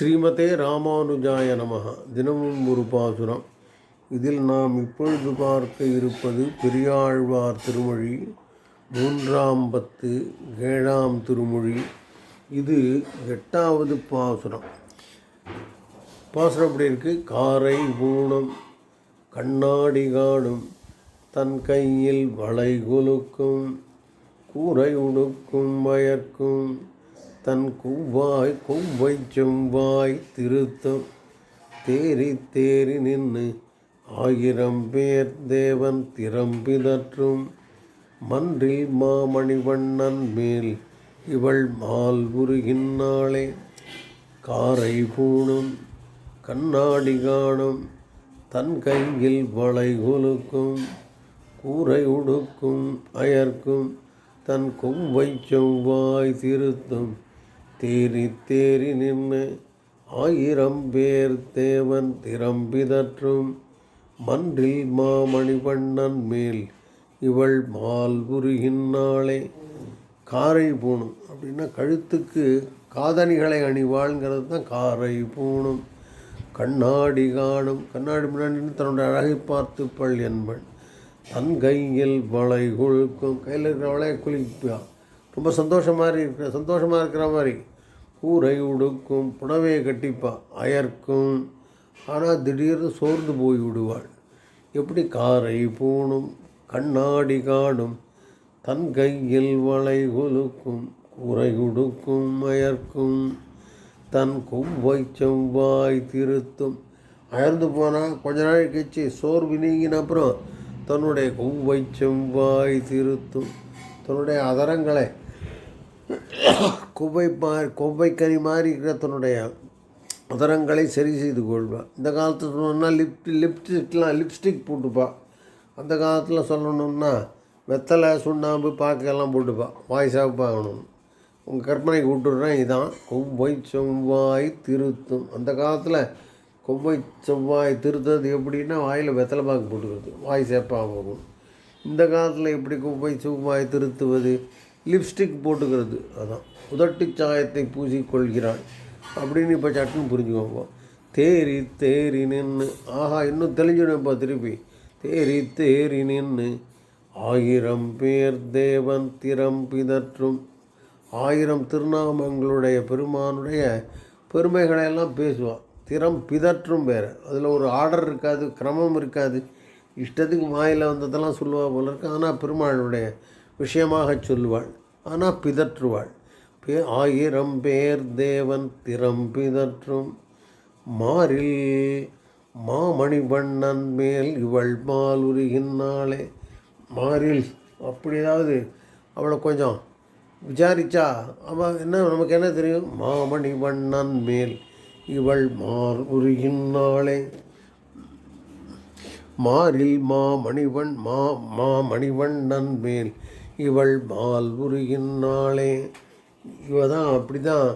ஸ்ரீமதே ராமானுஜாய நமக தினமும் ஒரு பாசுரம். இதில் நாம் இப்பொழுது பார்க்க இருப்பது பெரியாழ்வார் திருமொழி மூன்றாம் பத்து ஏழாம் திருமொழி. இது எட்டாவது பாசுரம். பாசுரம் அப்படி இருக்கு? காரை ஊனம் கண்ணாடி காணும் தன் கையில் வளை கொலுக்கும் கூரை உடுக்கும் வயர்க்கும் தன் கொவ்வாய் கொவ்வை செவ்வாய் திருத்தம். தேறி தேறி நின்று ஆயிரம் பேர் தேவன் திறம்பிதற்றும் மன்றில் மாமணிவண்ணன் மேல் இவள் மால் உருகின்னாளே காரை பூணும் கண்ணாடி காணும் தன் கையில் வளை கொலுக்கும். கூரை உடுக்கும் அயர்க்கும் தன் கொவ்வை செவ்வாய் திருத்தும். தேறி தேறி நின்று ஆயிரம் பேர் தேவன் திறம்பிதற்றும். மன்றில் மாமணிவண்ணன் மேல் இவள் மால் புரிகின்றாளே காரை பூணும் அப்படின்னா கழுத்துக்கு காதணிகளை அணிவாள்ங்கிறது தான் காரை பூணும். கண்ணாடி காணும். கண்ணாடி முன்னாடி தன்னுடைய அழகை பார்த்துப்பள் என்பன். தன் கையில் வளை கொழுக்கும். கையில் இருக்கிற வளைய குளிப்பான் ரொம்ப சந்தோஷமாக இருக்கிற சந்தோஷமாக இருக்கிற மாதிரி. கூரை உடுக்கும் புடவையை கட்டிப்பா அயர்க்கும். ஆனால் திடீர்னு சோர்ந்து போய் விடுவாள் எப்படி காரை பூணும் கண்ணாடி காடும் தன் கையில் வளை கொலுக்கும் கூரை உடுக்கும் அயர்க்கும். தன் கொவ்வை செவ்வாய் திருத்தும். அயர்ந்து போனால் கொஞ்ச நாள் கழிச்சு சோர்வு நீங்கின அப்புறம் தன்னுடைய கொவ்வை செவ்வாய் திருத்தும். தன்னுடைய அதரங்களை கொவ்வை மாதிரி கொவ்வைக்கனி மாதிரி இருக்கிற தன்னுடைய உதரங்களை சரி செய்து கொள்வாள் இந்த காலத்தில் சொன்னோம்னா லிப்ட் லிப்ஸ்டிக்லாம் லிப்ஸ்டிக் போட்டுப்பா. அந்த காலத்தில் சொல்லணும்னா வெத்தலை சுண்ணாம்பு பாக்கெல்லாம் போட்டுப்பா. வாய் பார்க்கணும் உங்கள் கற்பனைக்கு விட்டுடுறேன் இதான். கொவ்வை செவ்வாய் திருத்தும். அந்த காலத்தில் கொவ்வை செவ்வாய் திருத்தது எப்படின்னா வாயில் வெத்தலை பாக்கு போட்டுக்கிறது. வாய் சேப்பாகும் இந்த காலத்தில் எப்படி கொவ்வை செவ்வாய் திருத்துவது? லிப்ஸ்டிக் போட்டுக்கிறது. அதான். உதட்டு சாயத்தை பூசிக்கொள்கிறாள். அப்படின்னு இப்போ சட்டுன்னு புரிஞ்சுக்கோங்க. தேரி தேரி நின்று ஆஹா இன்னும் தெளிஞ்சிடும்ப்பா திருப்பி. தேரி தேரி நின்று ஆயிரம் பேர் தேவன் திறம் பிதற்றும். ஆயிரம் திருநாமங்களுடைய பெருமானுடைய பெருமைகளையெல்லாம் பேசுவான் திறம் பிதற்றும் வேறு. அதில் ஒரு ஆர்டர் இருக்காது கிரமம் இருக்காது. இஷ்டத்துக்கு வாயில் வந்ததெல்லாம் சொல்லுவா போல இருக்கு. ஆனால் பெருமாளுடைய விஷயமாக சொல்லுவாள் ஆனால் பிதற்றுவாள். பே ஆயிரம் பேர் தேவன் திறம் பிதற்றும். மாறில் மாமணிவண்ணன் மேல் இவள் மால் உருகினாளே மாறில் அப்படி ஏதாவது அவளை கொஞ்சம் விசாரிச்சா அவள் என்ன நமக்கு என்ன தெரியும்? மாமணி வண்ணன் மேல் இவள் மார் உருகினாளே மாறில் மாமணிவன் மா மாமணிவண்ணன் மேல் இவள் மால் உருகினாளே இவ தான் அப்படி தான்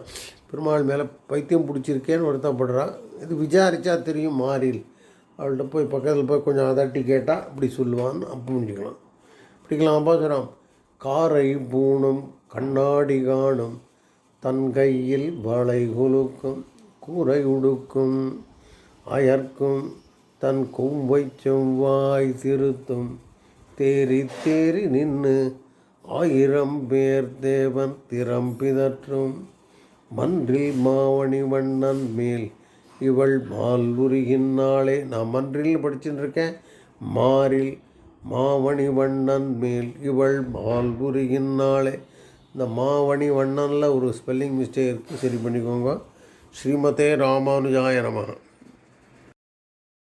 பெருமாள் மேலே பைத்தியம் பிடிச்சிருக்கேன்னு வருத்தப்படுறான் இது விசாரித்தா தெரியும் மாறில். அவள்கிட்ட போய் பக்கத்தில் போய் கொஞ்சம் அதட்டி கேட்டால் இப்படி சொல்லுவான்னு அப்போ புரிஞ்சுக்கலாம். இப்படிக்கலாம் பார்க்குறான் சொல்கிறான் காரை பூணும் கண்ணாடி காணும் தன் கையில் வளை குலுக்கும் கூரை உடுக்கும் அயர்க்கும் தன் கொம்பை செவ்வாய் திருத்தும் தேறி தேறி நின்று ஆயிரம் பேர் தேவன் திறம்பிதற்றும். மன்றில் மாவணி வண்ணன் மேல் இவள் மால் உருகினாளே நான் மன்றில் படிச்சுட்டு இருக்கேன் மாறில் மாவணி வண்ணன் மேல் இவள் மால் உருகினாளே இந்த மாவணி வண்ணனில் ஒரு ஸ்பெல்லிங் மிஸ்டேக் இருக்குது சரி பண்ணிக்கோங்க. ஸ்ரீமதே ராமானுஜாய நமக